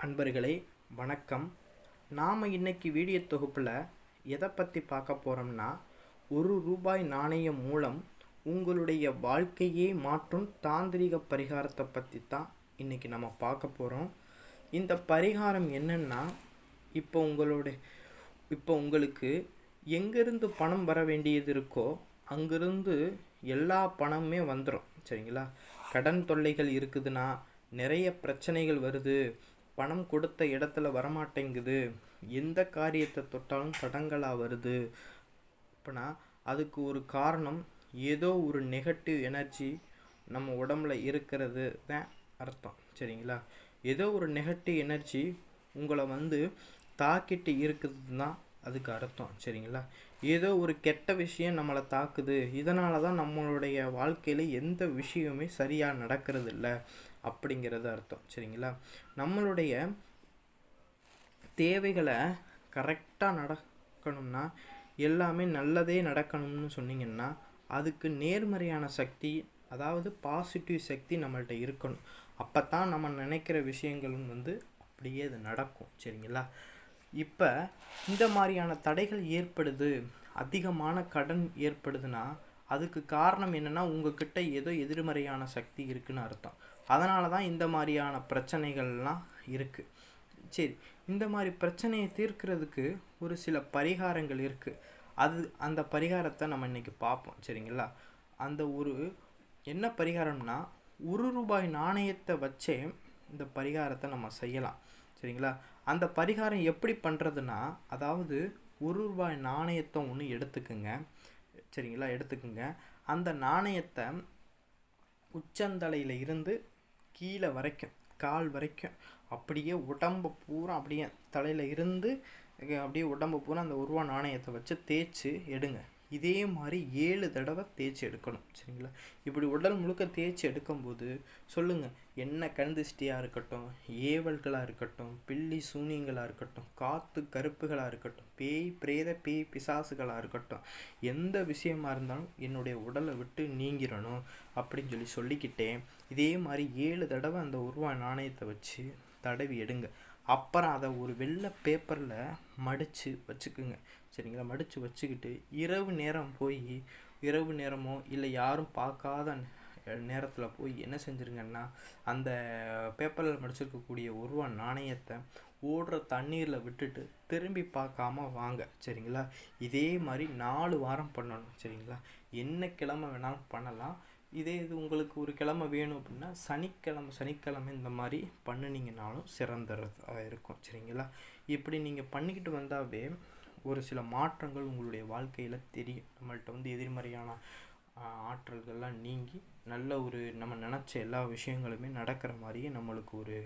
அன்பர்களே வணக்கம். நாம் இன்னைக்கு வீடியோ தொகுப்பில் எதை பற்றி பார்க்க போகிறோம்னா ஒரு ரூபாய் நாணயம் மூலம் உங்களுடைய வாழ்க்கையே மாற்றும் தாந்திரிக பரிகாரத்தை பற்றி தான் இன்றைக்கி நம்ம பார்க்க போகிறோம் இந்த பரிகாரம் என்னென்னா இப்போ உங்களுடைய இப்போ உங்களுக்கு எங்கேருந்து பணம் வர வேண்டியது இருக்கோ அங்கிருந்து எல்லா பணமுமே வந்துடும் சரிங்களா? கடன் தொல்லைகள் இருக்குதுன்னா நிறைய பிரச்சனைகள் வருது. பணம் கொடுத்த இடத்துல வரமாட்டேங்குது. எந்த காரியத்தை தொட்டாலும் தடங்களாக வருது. அப்படின்னா அதுக்கு ஒரு காரணம் ஏதோ ஒரு நெகட்டிவ் எனர்ஜி நம்ம உடம்புல இருக்கிறது தான் அர்த்தம். சரிங்களா? ஏதோ ஒரு நெகட்டிவ் எனர்ஜி உங்களை வந்து தாக்கிட்டு இருக்குது தான் அதுக்கு அர்த்தம். சரிங்களா? ஏதோ ஒரு கெட்ட விஷயம் நம்மளை தாக்குது. இதனால தான் நம்மளுடைய வாழ்க்கையில் எந்த விஷயமே சரியாக நடக்கிறது இல்லை அப்படிங்கிறது அர்த்தம். சரிங்களா? நம்மளுடைய தேவைகளை கரெக்டாக நடக்கணும்னா எல்லாமே நல்லதே நடக்கணும்னு சொன்னீங்கன்னா அதுக்கு நேர்மறையான சக்தி அதாவது பாசிட்டிவ் சக்தி நம்மள்கிட்ட இருக்கணும். அப்போ தான் நம்ம நினைக்கிற விஷயங்களும் வந்து அப்படியே அது நடக்கும். சரிங்களா? இப்போ இந்த மாதிரியான தடைகள் ஏற்படுது அதிகமான கடன் ஏற்படுதுன்னா அதுக்கு காரணம் என்னென்னா உங்ககிட்ட ஏதோ எதிர்மறையான சக்தி இருக்குன்னு அர்த்தம். அதனால தான் இந்த மாதிரியான பிரச்சனைகள்லாம் இருக்குது சரி இந்த மாதிரி பிரச்சனையை தீர்க்கிறதுக்கு ஒரு சில பரிகாரங்கள் இருக்குது அது அந்த பரிகாரத்தை நம்ம இன்றைக்கி பார்ப்போம் சரிங்களா? அந்த ஒரு என்ன பரிகாரம்னா ஒரு ரூபாய் நாணயத்தை வச்சே இந்த பரிகாரத்தை நம்ம செய்யலாம் சரிங்களா? அந்த பரிகாரம் எப்படி பண்ணுறதுன்னா அதாவது ஒரு ரூபாய் நாணயத்தை ஒன்று எடுத்துக்குங்க சரிங்களா? எடுத்துக்குங்க. அந்த நாணயத்தை உச்சந்தலையில் இருந்து கீழே வரைக்கும் கால் வரைக்கும். அப்படியே உடம்பு பூரா அப்படியே தலையில் இருந்து அப்படியே உடம்பு பூரா அந்த உருவா நாணயத்தை வச்சு தேய்ச்சி எடுங்க. இதே மாதிரி ஏழு தடவை தேய்ச்சி எடுக்கணும் சரிங்களா? இப்படி உடல் முழுக்க தேய்ச்சி எடுக்கும்போது சொல்லுங்கள் என்ன கண்திரிஷ்டியாக இருக்கட்டும் ஏவல்களாக இருக்கட்டும் பில்லி சூனியங்களாக இருக்கட்டும் காற்று கருப்புகளாக இருக்கட்டும் பேய் பிரேத பேய் பிசாசுகளாக இருக்கட்டும் எந்த விஷயமா இருந்தாலும் என்னுடைய உடலை விட்டு நீங்கிடணும் அப்படின்னு சொல்லி சொல்லிக்கிட்டேன் இதே மாதிரி ஏழு தடவை அந்த உருவா நாணயத்தை வச்சு தடவி எடுங்க. அப்புறம் அதை ஒரு வெள்ளை பேப்பரில் மடித்து வச்சுக்குங்க. சரிங்களா? மடித்து வச்சுக்கிட்டு இரவு நேரம் போய் இரவு நேரமோ இல்லை யாரும் பார்க்காத நேரத்தில் போய் என்ன செஞ்சுருங்கன்னா அந்த பேப்பரில் மடிச்சிருக்கக்கூடிய உருவா நாணயத்தை ஓடுற தண்ணீரில் விட்டுட்டு திரும்பி பார்க்காம வாங்க. சரிங்களா? இதே மாதிரி நாலு வாரம் பண்ணணும். சரிங்களா? என்ன கிழமை வேணாலும் பண்ணலாம். இதே இது உங்களுக்கு ஒரு கிழமை வேணும் அப்படின்னா சனிக்கிழமை சனிக்கிழமை இந்த மாதிரி பண்ணினீங்கனாலும் சிறந்ததாக இருக்கும். சரிங்களா? இப்படி நீங்கள் பண்ணிக்கிட்டு வந்தாவே ஒரு சில மாற்றங்கள் உங்களுடைய வாழ்க்கையில் தெரியும். நம்மள்கிட்ட வந்து எதிர்மறையான ஆற்றல்கள்லாம் நீங்கி நல்ல ஒரு நம்ம நினச்ச எல்லா விஷயங்களுமே நடக்கிற மாதிரியே நம்மளுக்கு ஒரு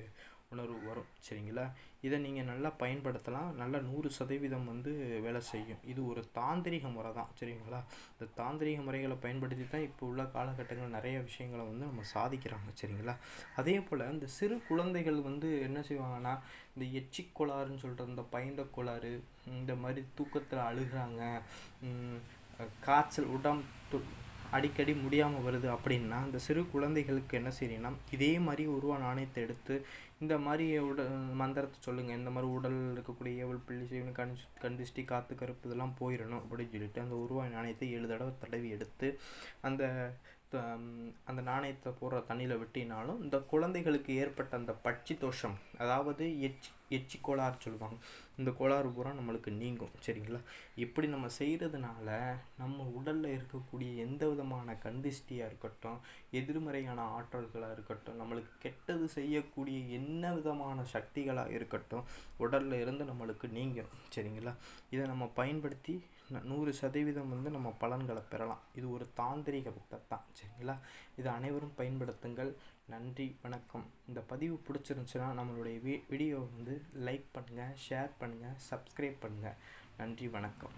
உணர்வு வரும் சரிங்களா? இதை நீங்கள் நல்லா பயன்படுத்தலாம். நல்லா நூறு சதவீதம் வந்து வேலை செய்யும். இது ஒரு தாந்திரிக முறை தான் சரிங்களா? இந்த தாந்திரிக முறைகளை பயன்படுத்தி தான் இப்போ உள்ள காலகட்டங்கள் நிறைய விஷயங்களை வந்து நம்ம சாதிக்கிறாங்க சரிங்களா? அதே போல் இந்த சிறு குழந்தைகள் வந்து என்ன செய்வாங்கன்னா இந்த எச்சிக்கோளாறுன்னு சொல்கிற இந்த பயந்த கோளாறு இந்த மாதிரி தூக்கத்தில் அழுகிறாங்க காய்ச்சல் உடம்பு அடிக்கடி முடியாமல் வருது அப்படின்னா அந்த சிறு குழந்தைகளுக்கு என்ன செய்யணும்னா இதே மாதிரி உருவா நாணயத்தை எடுத்து இந்த மாதிரி உடல் மந்திரத்தை சொல்லுங்கள் இந்த மாதிரி உடல் இருக்கக்கூடிய ஏவல் பிள்ளை செய்வன் கண் கண்டிஷ்டி காற்று கருப்பு இதெல்லாம் போயிடணும் அப்படின்னு சொல்லிட்டு அந்த உருவ நாணயத்தை ஏழு தடவை தடவி எடுத்து அந்த அந்த நாணயத்தை போடுற தண்ணியில் விட்டினாலும் இந்த குழந்தைகளுக்கு ஏற்பட்ட அந்த பட்சி தோஷம் அதாவது எச்சி எச்சி கோளாறு சொல்லுவாங்க. இந்த கோளாறு பூரா நம்மளுக்கு நீங்கும். சரிங்களா? இப்படி நம்ம செய்கிறதுனால நம்ம உடலில் இருக்கக்கூடிய எந்த விதமான கந்திஷ்டியாக இருக்கட்டும் எதிர்மறையான ஆற்றல்களாக இருக்கட்டும் நம்மளுக்கு கெட்டது செய்யக்கூடிய என்ன விதமான சக்திகளாக இருக்கட்டும் உடலில் இருந்து நம்மளுக்கு நீங்கும். சரிங்களா? இதை நம்ம பயன்படுத்தி நூறு சதவீதம் வந்து நம்ம பலன்களை பெறலாம். இது ஒரு தாந்திரிக வித்தை தான் சரிங்களா? இதை அனைவரும் பயன்படுத்துங்கள். நன்றி வணக்கம். இந்த பதிவு பிடிச்சிருந்துச்சுன்னா நம்மளுடைய வீ வீடியோ வந்து லைக் பண்ணுங்கள் ஷேர் பண்ணுங்கள் சப்ஸ்கிரைப் பண்ணுங்கள் நன்றி வணக்கம்.